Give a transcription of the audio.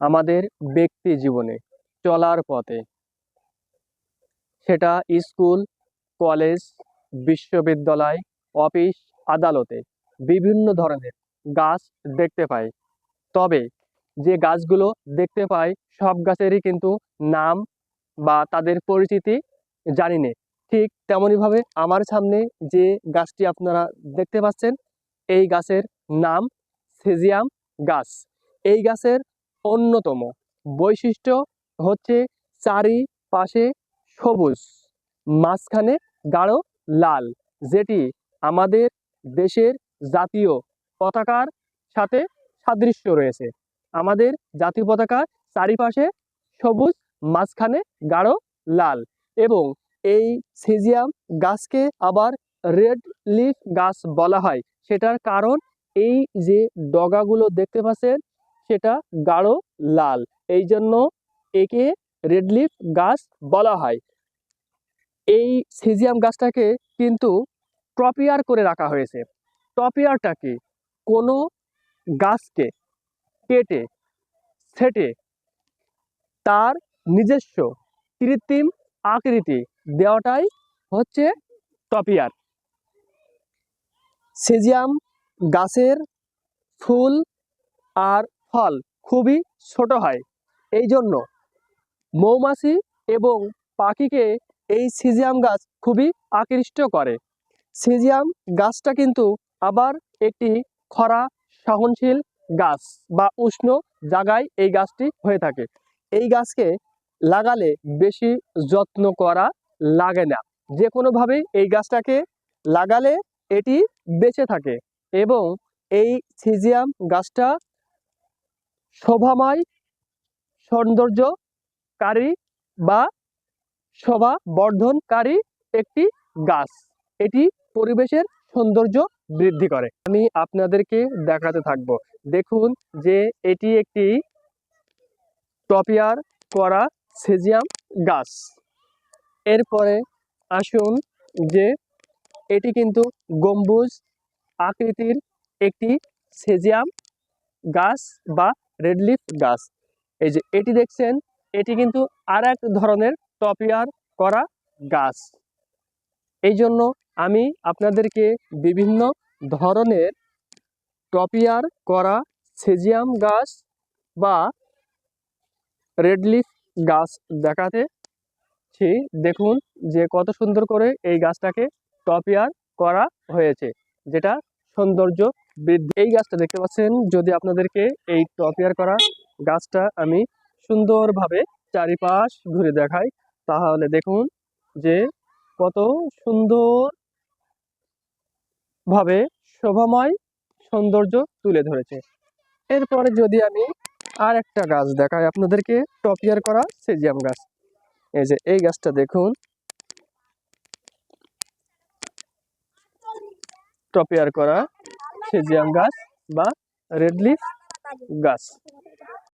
আমাদের ব্যক্তি জীবনে চলার পথে। সেটা স্কুল, কলেজ, বিশ্ববিদ্যালয়, অফিস, আদালতে বিভিন্ন ধরনের গাছ দেখতে পাই। তবে যে গাছগুলো দেখতে পাই, সব গাছেরই কিন্তু নাম বা তাদের পরিচিতি জানি না। ঠিক তেমনইভাবে আমার সামনে যে গাছটি আপনারা দেখতে পাচ্ছেন, এই গাছের নাম সেজিয়াম গাছ। এই গাছের অন্যতম। বৈশিষ্ট্য হচ্ছে চারিপাশে সবুজ, মাঝখানে গাঢ় লাল, যেটি আমাদের দেশের জাতীয় পতাকার সাথে সাদৃশ্য রয়েছে। আমাদের জাতীয় পতাকার চারিপাশে সবুজ, মাঝখানে গাঢ় লাল এবং এই সিজিয়াম গাছকে আবার রেড লিফ গাছ বলা হয়। সেটার কারণ এই যে ডগাগুলো দেখতে পাচ্ছেন সেটা গাঢ় লাল। এই জন্য একে রেড লিফ গাছ বলা হয়। এই সিজিয়াম গাছটাকে কিন্তু টপিয়ার করে রাখা হয়েছে। টপিয়ারটা কি কোনো গাছকে কেটে, ছেটে তার নিজস্ব কৃত্রিম আকৃতি দেওয়াটাই হচ্ছে টপিয়ার সেজিয়াম গাছের ফুল আর ফল খুবই ছোট হয়। এই জন্য মৌমাছি এবং পাখিকে এই সিজিয়াম গাছ খুবই আকৃষ্ট করে। সিজিয়াম গাছটা কিন্তু আবার একটি খরা সহনশীল গাছ বা উষ্ণ জায়গায় এই গাছটি হয়ে থাকে। এই গাছকে লাগালে বেশি যত্ন করা লাগে না। যে কোনোভাবে এই গাছটাকে লাগালে এটি বেঁচে থাকে এবং এই সিজিয়াম গাছটা শোভাময় সৌন্দর্যকারী বা শোভা বর্ধনকারী একটি গাছ। এটি পরিবেশের সৌন্দর্য বৃদ্ধি করে। আমি আপনাদেরকে দেখাতে থাকব। দেখুন যে এটি একটি টপিয়ার করা সেজিয়াম গাছ। এরপরে আসুন যে এটি কিন্তু গম্বুজ আকৃতির একটি সেজিয়াম গাছ বা রেডলিফ গাছ। এই যে এটি দেখছেন, এটি কিন্তু আর এক ধরনের টপিয়ার করা গাছ। এই জন্য আমি আপনাদেরকে বিভিন্ন ধরনের টপিয়ার করা সেজিয়াম গাছ বা রেডলিফ গাছ দেখাতেছি দেখুন যে কত সুন্দর করে এই গাছটাকে টপিয়ার করা হয়েছে, যেটা সৌন্দর্য বৃদ্ধি। এই গাছটা দেখতে পাচ্ছেন, যদি আপনাদেরকে এই টপিয়ার করা গাছটা আমি সুন্দরভাবে চারিপাশ ঘুরে দেখাই, তাহলে দেখুন যে কত সুন্দর ভাবে শোভাময় সৌন্দর্য তুলে ধরেছে। এরপরে যদি আমি আর একটা গাছ দেখাই আপনাদেরকে টপিয়ার করা সেজিয়াম গাছ। এই যে, এই গাছটা দেখুন। টপিয়ার করা সেজিয়াম গাছ বা রেডলিফ গাছ।